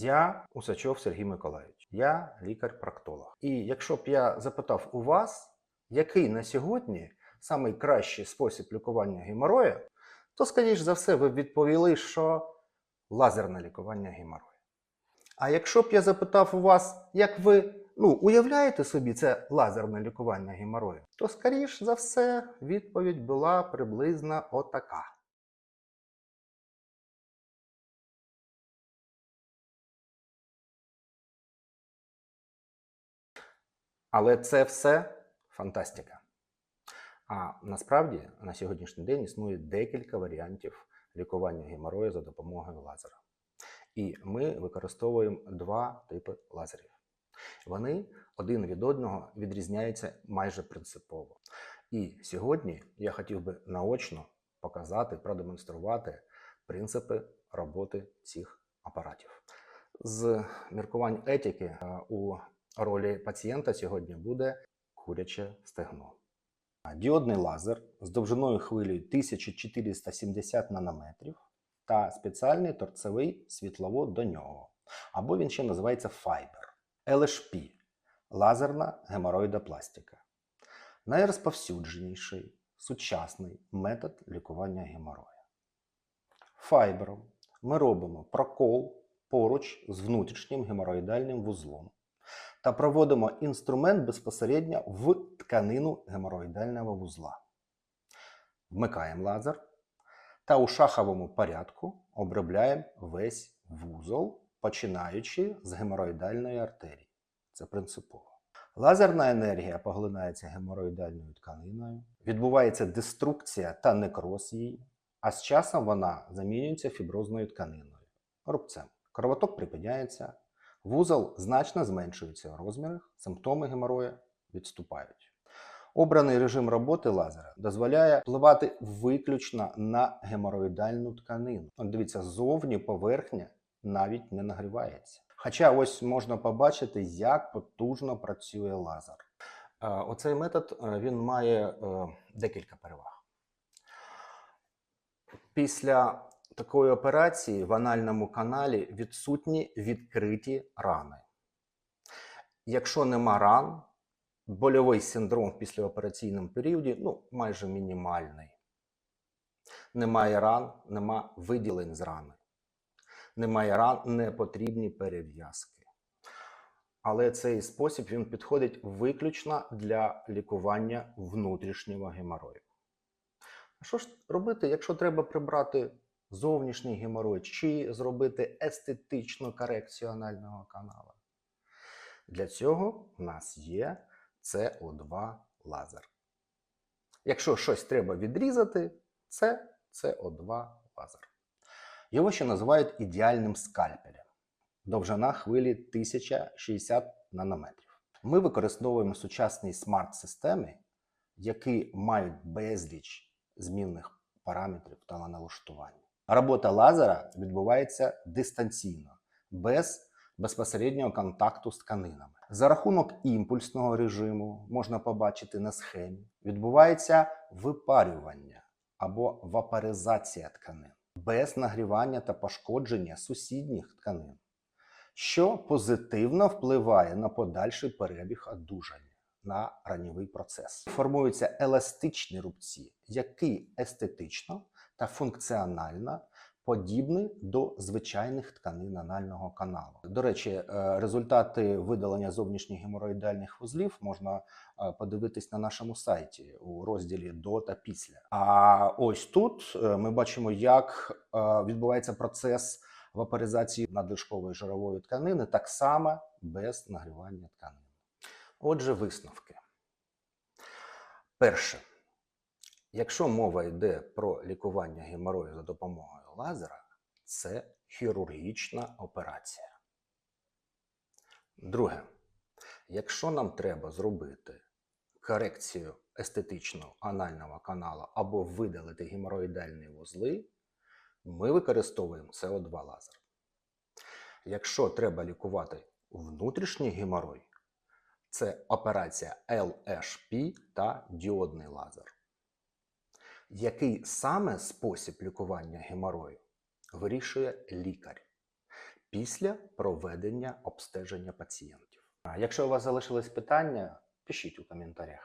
Я Усачов Сергій Миколаївич. Я лікар-проктолог. І якщо б я запитав у вас, який на сьогодні найкращий спосіб лікування геморою, то, скоріш за все, ви б відповіли, що лазерне лікування геморою. А якщо б я запитав у вас, як ви ну, уявляєте собі це лазерне лікування геморою, то, скоріш за все, відповідь була приблизно отака. Але це все фантастика. А насправді на сьогоднішній день існує декілька варіантів лікування геморою за допомогою лазера. І ми використовуємо два типи лазерів. Вони один від одного відрізняються майже принципово. І сьогодні я хотів би наочно показати, продемонструвати принципи роботи цих апаратів. З міркувань етики е, у ролі пацієнта сьогодні буде куряче стегно. Діодний лазер з довжиною хвилі 1470 нанометрів та спеціальний торцевий світловод до нього, або він ще називається файбер. LHP – лазерна геморроїдопластика. Найрозповсюдженіший сучасний метод лікування геморою. Файбером ми робимо прокол поруч з внутрішнім геморроїдальним вузлом та проводимо інструмент безпосередньо в тканину геморроїдального вузла. Вмикаємо лазер та у шаховому порядку обробляємо весь вузол, починаючи з геморроїдальної артерії. Це принципово. Лазерна енергія поглинається геморроїдальною тканиною, відбувається деструкція та некроз її, а з часом вона замінюється фіброзною тканиною, рубцем. Кровоток припиняється, вузол значно зменшується у розмірах, симптоми геморою відступають. Обраний режим роботи лазера дозволяє впливати виключно на геморроїдальну тканину. От дивіться, зовні поверхня навіть не нагрівається. Хоча ось можна побачити, як потужно працює лазер. Е, Оцей метод е, він має е, декілька переваг. Після такої операції в анальному каналі відсутні відкриті рани. Якщо нема ран, больовий синдром в післяопераційному періоді ну, майже мінімальний. Немає ран, нема виділень з рани. Немає ран, не потрібні перев'язки. Але цей спосіб він підходить виключно для лікування внутрішнього геморою. А що ж робити, якщо треба прибрати зовнішній геморой чи зробити естетичну корекцію анального канала? Для цього в нас є СО2 лазер. Якщо щось треба відрізати, це СО2 лазер. Його ще називають ідеальним скальпелем. Довжина хвилі 1060 нанометрів. Ми використовуємо сучасні смарт-системи, які мають безліч змінних параметрів та налаштувань. Робота лазера відбувається дистанційно, без безпосереднього контакту з тканинами. За рахунок імпульсного режиму можна побачити на схемі, відбувається випарювання або вапоризація тканин без нагрівання та пошкодження сусідніх тканин, що позитивно впливає на подальший перебіг одужання на ранньовий процес. Формуються еластичні рубці, які естетично та функціонально подібні до звичайних тканин анального каналу. До речі, е, результати видалення зовнішніх геморроїдальних вузлів можна е, подивитись на нашому сайті у розділі до та після. А ось тут е, ми бачимо, як відбувається процес вапоризації надлишкової жирової тканини, так само без нагрівання тканин. Отже, висновки. Перше. Якщо мова йде про лікування геморою за допомогою лазера, це хірургічна операція. Друге, якщо нам треба зробити корекцію естетичного анального каналу або видалити геморроїдальні вузли, ми використовуємо СО2 лазер. Якщо треба лікувати внутрішній геморой, це операція LHP та діодний лазер. Який саме спосіб лікування геморою вирішує лікар після проведення обстеження пацієнтів. Якщо у вас залишились питання, пишіть у коментарях.